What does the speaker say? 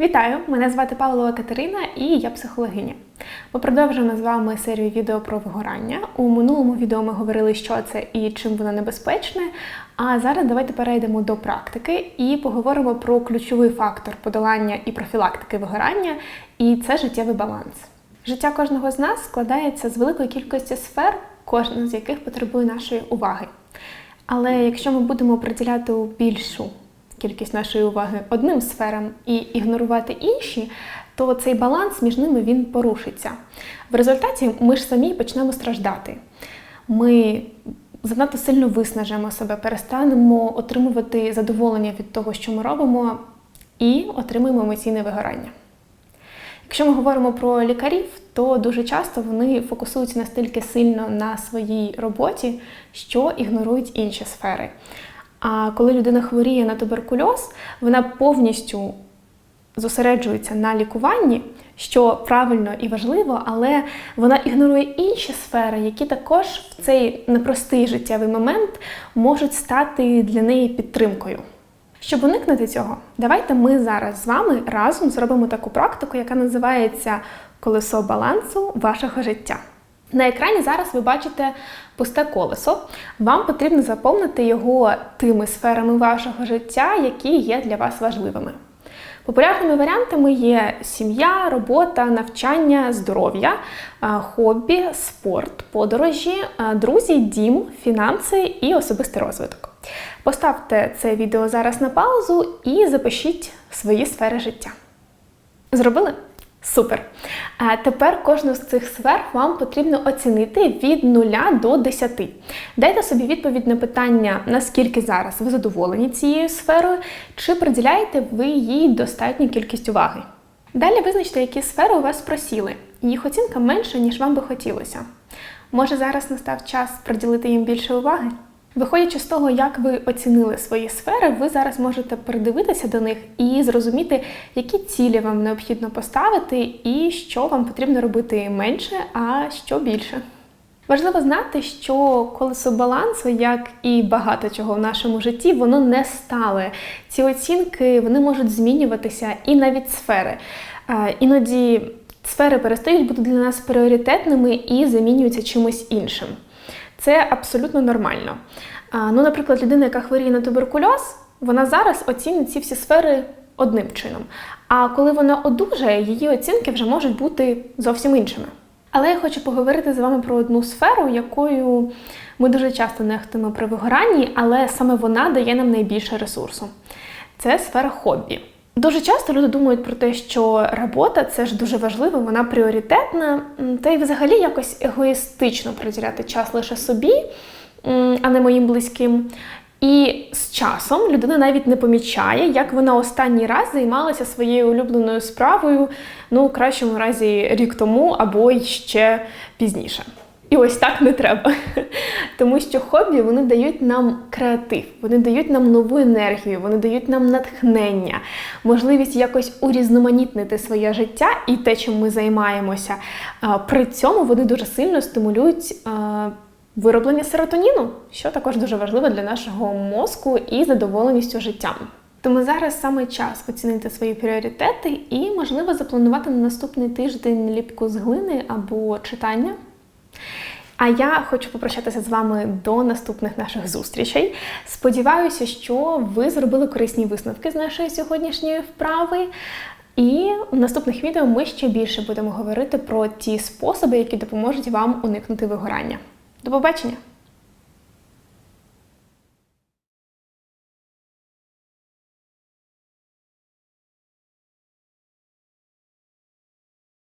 Вітаю! Мене звати Павлова Катерина і я психологиня. Ми продовжуємо з вами серію відео про вигорання. У минулому відео ми говорили, що це і чим воно небезпечне. А зараз давайте перейдемо до практики і поговоримо про ключовий фактор подолання і профілактики вигорання, і це життєвий баланс. Життя кожного з нас складається з великої кількості сфер, кожна з яких потребує нашої уваги. Але якщо ми будемо приділяти більшу кількість нашої уваги одним сферам і ігнорувати інші, то цей баланс між ними він порушиться. В результаті ми ж самі почнемо страждати. Ми занадто сильно виснажимо себе, перестанемо отримувати задоволення від того, що ми робимо, і отримуємо емоційне вигорання. Якщо ми говоримо про лікарів, то дуже часто вони фокусуються настільки сильно на своїй роботі, що ігнорують інші сфери. А коли людина хворіє на туберкульоз, вона повністю зосереджується на лікуванні, що правильно і важливо, але вона ігнорує інші сфери, які також в цей непростий життєвий момент можуть стати для неї підтримкою. Щоб уникнути цього, давайте ми зараз з вами разом зробимо таку практику, яка називається колесо балансу вашого життя. На екрані зараз ви бачите пусте колесо. Вам потрібно заповнити його тими сферами вашого життя, які є для вас важливими. Популярними варіантами є сім'я, робота, навчання, здоров'я, хобі, спорт, подорожі, друзі, дім, фінанси і особистий розвиток. Поставте це відео зараз на паузу і запишіть свої сфери життя. Зробили? Супер! Тепер кожну з цих сфер вам потрібно оцінити від 0 до 10. Дайте собі відповідь на питання, наскільки зараз ви задоволені цією сферою, чи приділяєте ви їй достатню кількість уваги. Далі визначте, які сфери у вас просіли. Їх оцінка менша, ніж вам би хотілося. Може зараз настав час приділити їм більше уваги? Виходячи з того, як ви оцінили свої сфери, ви зараз можете передивитися до них і зрозуміти, які цілі вам необхідно поставити, і що вам потрібно робити менше, а що більше. Важливо знати, що колесо балансу, як і багато чого в нашому житті, воно не стале. Ці оцінки вони можуть змінюватися і навіть сфери. Іноді сфери перестають бути для нас пріоритетними і замінюються чимось іншим. Це абсолютно нормально. Ну, наприклад, людина, яка хворіє на туберкульоз, вона зараз оцінить ці всі сфери одним чином. А коли вона одужає, її оцінки вже можуть бути зовсім іншими. Але я хочу поговорити з вами про одну сферу, якою ми дуже часто нехтуємо при вигоранні, але саме вона дає нам найбільше ресурсу. Це сфера хобі. Дуже часто люди думають про те, що робота це ж дуже важливо, вона пріоритетна, та й взагалі якось егоїстично приділяти час лише собі, а не моїм близьким. І з часом людина навіть не помічає, як вона останній раз займалася своєю улюбленою справою, ну, в кращому разі рік тому або ще пізніше. І ось так не треба. Тому що хобі вони дають нам креатив, вони дають нам нову енергію, вони дають нам натхнення, можливість якось урізноманітнити своє життя і те, чим ми займаємося. При цьому вони дуже сильно стимулюють вироблення серотоніну, що також дуже важливо для нашого мозку і задоволеністю життям. Тому зараз саме час оцінити свої пріоритети і, можливо, запланувати на наступний тиждень ліпку з глини або читання. А я хочу попрощатися з вами до наступних наших зустрічей. Сподіваюся, що ви зробили корисні висновки з нашої сьогоднішньої вправи. І в наступних відео ми ще більше будемо говорити про ті способи, які допоможуть вам уникнути вигорання. До побачення!